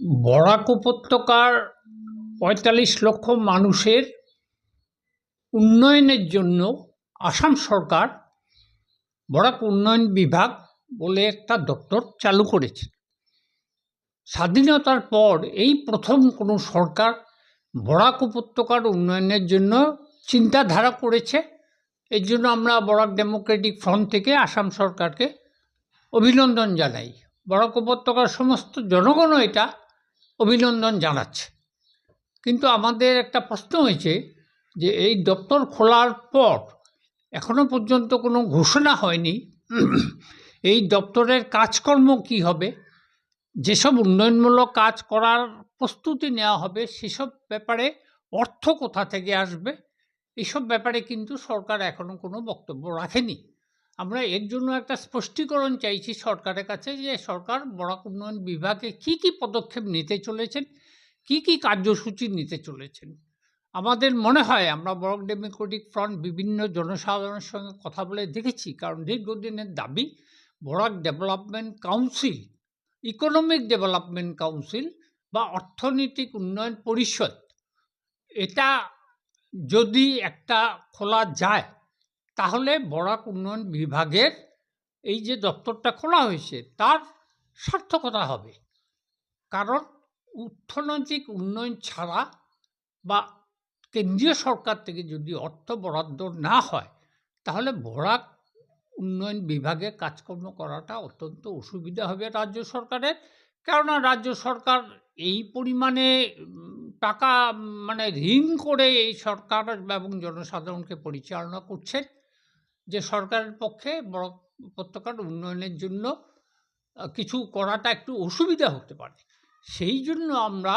বরাক উপত্যকার পঁয়তাল্লিশ লক্ষ মানুষের উন্নয়নের জন্য আসাম সরকার বরাক উন্নয়ন বিভাগ বলে একটা দপ্তর চালু করেছে। স্বাধীনতার পর এই প্রথম কোনো সরকার বরাক উপত্যকার উন্নয়নের জন্য চিন্তাধারা করেছে। এর জন্য আমরা বরাক ডেমোক্রেটিক ফ্রন্ট থেকে আসাম সরকারকে অভিনন্দন জানাই। বরাক উপত্যকার সমস্ত জনগণও এটা অভিনন্দন জানাচ্ছে। কিন্তু আমাদের একটা প্রশ্ন হয়েছে যে, এই দপ্তর খোলার পর এখনও পর্যন্ত কোনো ঘোষণা হয়নি। এই দপ্তরের কাজকর্ম কি হবে? যেসব উন্নয়নমূলক কাজ করার প্রস্তুতি নেওয়া হবে, সেসব ব্যাপারে অর্থ কোথা থেকে আসবে? এসব ব্যাপারে কিন্তু সরকার এখনও কোনো বক্তব্য রাখেনি। আমরা এর জন্য একটা স্পষ্টীকরণ চাইছি সরকারের কাছে যে সরকার, বরাক উন্নয়ন বিভাগে কি কি পদক্ষেপ নিতে চলেছেন, কি কি কার্যসূচি নিতে চলেছেন? আমাদের মনে হয়, আমরা বরাক ডেমোক্রেটিক ফ্রন্ট বিভিন্ন জনসাধারণের সঙ্গে কথা বলে দেখেছি, কারণ দীর্ঘদিনের দাবি, Barak development council, economic development council বা অর্থনৈতিক উন্নয়ন পরিষদ, এটা যদি একটা খোলা যায় তাহলে বরাক উন্নয়ন বিভাগের এই যে দপ্তরটা খোলা হয়েছে, তার সার্থকতা হবে। কারণ অর্থনৈতিক উন্নয়ন ছাড়া বা কেন্দ্রীয় সরকার থেকে যদি অর্থ বরাদ্দ না হয়, তাহলে বরাক উন্নয়ন বিভাগে কাজকর্ম করাটা অত্যন্ত অসুবিধা হবে রাজ্য সরকারের। কেননা রাজ্য সরকার এই পরিমাণে টাকা মানে ঋণ করে এই সরকার এবং জনসাধারণকে পরিচালনা করছেন। যে সরকারের পক্ষে বড় উপত্যকার উন্নয়নের জন্য কিছু করাটা একটু অসুবিধা হতে পারে। সেই জন্য আমরা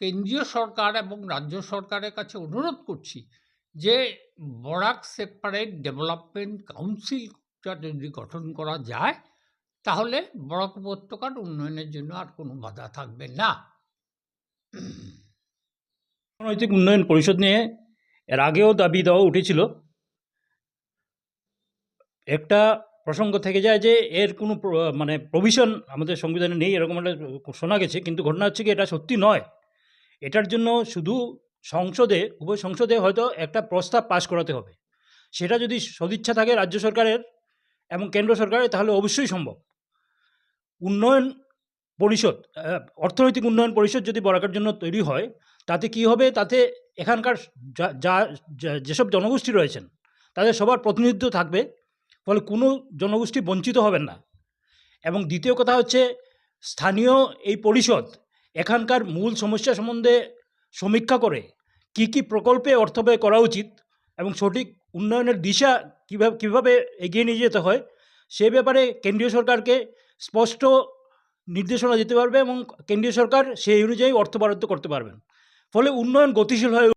কেন্দ্রীয় সরকার এবং রাজ্য সরকারের কাছে অনুরোধ করছি যে বরাক সেপারেট ডেভেলপমেন্ট কাউন্সিলটা যদি গঠন করা যায়, তাহলে বরাক উপত্যকার উন্নয়নের জন্য আর কোনো বাধা থাকবে না। অর্থনৈতিক উন্নয়ন পরিষদ নিয়ে এর আগেও দাবি দেওয়া উঠেছিল। একটা প্রসঙ্গ থেকে যায় যে, এর কোনো মানে প্রভিশন আমাদের সংবিধানে নেই, এরকম একটা শোনা গেছে, কিন্তু ঘটনা হচ্ছে কি, এটা সত্যি নয়। এটার জন্য শুধু সংসদে, উভয় সংসদে হয়তো একটা প্রস্তাব পাশ করাতে হবে। সেটা যদি সদিচ্ছা থাকে রাজ্য সরকারের এবং কেন্দ্র সরকারের, তাহলে অবশ্যই সম্ভব। উন্নয়ন পরিষদ অর্থনৈতিক উন্নয়ন পরিষদ যদি বরাকার জন্য তৈরি হয়, তাতে কি হবে? তাতে এখানকার যা- যেসব জনগোষ্ঠী রয়েছেন, তাদের সবার প্রতিনিধিত্ব থাকবে। ফলে কোনো জনগোষ্ঠী বঞ্চিত হবেন না। এবং দ্বিতীয় কথা হচ্ছে, স্থানীয় এই পরিষদ এখানকার মূল সমস্যা সম্বন্ধে সমীক্ষা করে কি কি প্রকল্পে অর্থ ব্যয় করা উচিত এবং সঠিক উন্নয়নের দিশা কীভাবে কীভাবে এগিয়ে নিয়ে যেতে হয়, সে ব্যাপারে কেন্দ্রীয় সরকারকে স্পষ্ট নির্দেশনা দিতে পারবে এবং কেন্দ্রীয় সরকার সেই অনুযায়ী অর্থ বরাদ্দ করতে পারবেন। ফলে উন্নয়ন গতিশীল হয়ে